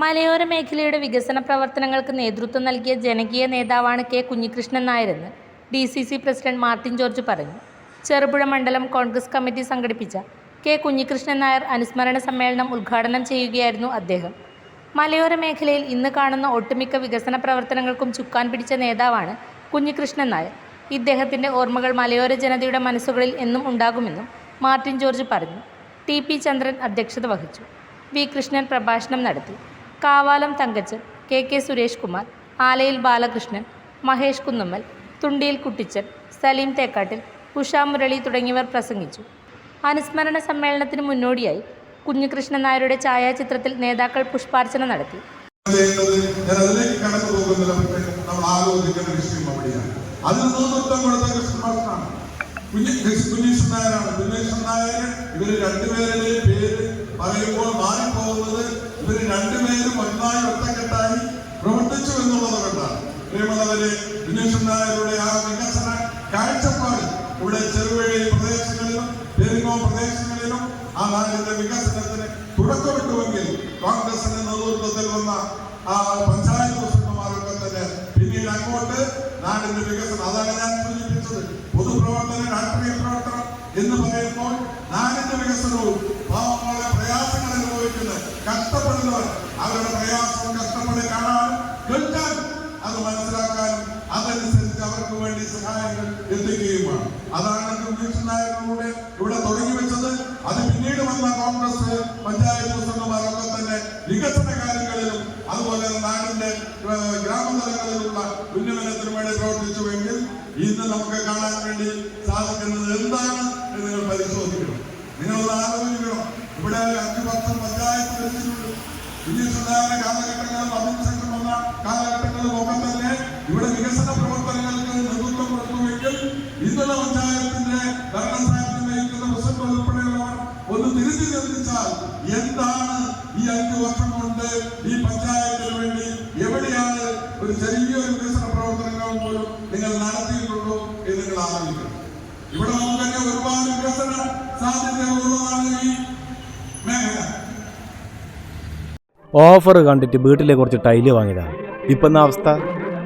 മലയോര മേഖലയുടെ വികസന പ്രവർത്തനങ്ങൾക്ക് നേതൃത്വം നൽകിയ ജനകീയ നേതാവാണ് K Kunhikrishnan നായരെന്ന് D C C president Martin George പറഞ്ഞു. ചെറുപുഴ മണ്ഡലം കോൺഗ്രസ് കമ്മിറ്റി സംഘടിപ്പിച്ച കെ കുഞ്ഞികൃഷ്ണൻ നായർ അനുസ്മരണ സമ്മേളനം ഉദ്ഘാടനം ചെയ്യുകയായിരുന്നു അദ്ദേഹം. മലയോര മേഖലയിൽ ഇന്ന് കാണുന്ന ഒട്ടുമിക്ക വികസന പ്രവർത്തനങ്ങൾക്കും ചുക്കാൻ പിടിച്ച നേതാവാണ് കുഞ്ഞികൃഷ്ണൻ നായർ. ഇദ്ദേഹത്തിന്റെ ഓർമ്മകൾ മലയോര ജനതയുടെ മനസ്സുകളിൽ എന്നും ഉണ്ടാകുമെന്നും മാർട്ടിൻ ജോർജ് പറഞ്ഞു. ടി പി ചന്ദ്രൻ അധ്യക്ഷത വഹിച്ചു. വി കൃഷ്ണൻ പ്രഭാഷണം നടത്തി. കാവാലം തങ്കച്ചൻ കെ കെ സുരേഷ് കുമാർ ആലയിൽ ബാലകൃഷ്ണൻ മഹേഷ് കുന്നമ്മൽ തുണ്ടിയിൽ കുട്ടിച്ചൻ സലീം തേക്കാട്ടിൽ ഉഷാ മുരളി തുടങ്ങിയവർ പ്രസംഗിച്ചു. അനുസ്മരണ സമ്മേളനത്തിന് മുന്നോടിയായി കുഞ്ഞികൃഷ്ണൻ നായരുടെ ഛായാചിത്രത്തിൽ നേതാക്കൾ പുഷ്പാർച്ചന നടത്തി. നായരാണ് പേര് പറയുമ്പോൾ മാറിപ്പോകുന്നത് ഇവർ രണ്ടുപേരും ഒന്നായി ഒറ്റക്കെട്ടായി പ്രവർത്തിച്ചു എന്നുള്ളത് കൊണ്ടാണ്. പ്രിയമുള്ളവരെ കുഞ്ഞീശ്വരൻ നായരുടെ ആ വികസന കാഴ്ചപ്പാട് ഇവിടെ ചെറുവഴി നാടിന്റെ വികസനത്തിന് തുടക്കമിട്ടുവെങ്കിൽ കോൺഗ്രസിന്റെ നേതൃത്വത്തിൽ വന്ന ആ പഞ്ചായത്ത് പ്രസിഡന്റുമാരൊക്കെ തന്നെ പിന്നീട് അങ്ങോട്ട് നാടിന്റെ വികസനം. അതാണ് ഞാൻ സൂചിപ്പിച്ചത്. പൊതുപ്രവർത്തനം രാഷ്ട്രീയ പ്രവർത്തനം എന്ന് പറയുമ്പോൾ നാടിന്റെ വികസനവും പാവങ്ങളെ പ്രയാസങ്ങൾ അനുഭവിക്കുന്ന കഷ്ടപ്പെടുന്നവർ അവരുടെ പ്രയാസവും കഷ്ടപ്പെട്ട് കാണാനും കേൾക്കാൻ അത് മനസ്സിലാക്കാനും അതനുസരിച്ച് അവർക്ക് വേണ്ടി സഹായങ്ങൾ എത്തിക്കുകയുമാണ്. അതാണ് കമ്മീഷൻ നായരിലൂടെ ഇവിടെ നാടിന്റെ ഗ്രാമതലങ്ങളിലുള്ള ഉന്നമനത്തിനു വേണ്ടി പ്രവർത്തിച്ചുവെങ്കിൽ ഇന്ന് നമുക്ക് കാണാൻ വേണ്ടി സാധിക്കുന്നത് എന്താണ് എന്ന് നിങ്ങൾ പരിശോധിക്കണം. നിങ്ങളത് ആലോചിക്കണം. ഇവിടെ അഞ്ചു വർഷം പഞ്ചായത്ത് ഭരിച്ചിട്ടുണ്ട് വിജയസുധാരണ കാലഘട്ടങ്ങളും അമിത്ശക്തി വന്ന കാലഘട്ടങ്ങളും ഒക്കെ തന്നെ ഇവിടെ വികസന പ്രവർത്തനങ്ങൾക്ക് നേതൃത്വം കൊടുത്തുവെങ്കിൽ ഇന്നുള്ള പഞ്ചായത്തിന്റെ ഭരണസ്ഥാനത്ത് നയിക്കുന്ന പ്രസിഡന്റ് ഉൾപ്പെടെയുള്ളവർ ഒന്ന് തിരിച്ചു നിർമ്മിച്ചാൽ എന്താണ് ഈ അഞ്ചു വർഷം കൊണ്ട് ഈ പഞ്ചായത്ത് ചെറിയൊരു വികസന പ്രവർത്തനങ്ങൾ പോലും നിങ്ങൾ നടത്തിയിട്ടുണ്ടോ എന്ന് നിങ്ങൾ ആലോചിക്കണം. ഇവിടെ നമുക്ക് തന്നെ ഒരുപാട് വികസന സാധ്യതകളുള്ളതാണ് ഈ മേഖല. ഓഫർ കണ്ടിട്ട് വീട്ടിലെ കുറച്ച് ടൈൽ വാങ്ങിയതാണ് ഇപ്പം അവസ്ഥ?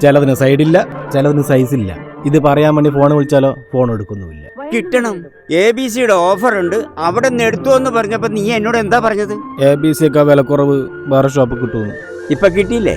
ചിലതിന് സൈഡില്ല ചിലതിന് സൈസില്ല ഇത് പറയാൻ വേണ്ടി ഫോൺ വിളിച്ചാലോ? ഫോൺ എടുക്കുന്നുമില്ല. കിട്ടണം. എ ബി സിയുടെ ഓഫർ ഉണ്ട്. അവിടെ നിന്ന് എടുത്തു എന്ന് പറഞ്ഞപ്പോ നീ എന്നോട് എന്താ പറഞ്ഞത്? എ ബി സി ഒക്കെ വിലക്കുറവ് വേറെ ഷോപ്പ് കിട്ടുമെന്ന്. ഇപ്പൊ കിട്ടിയില്ലേ?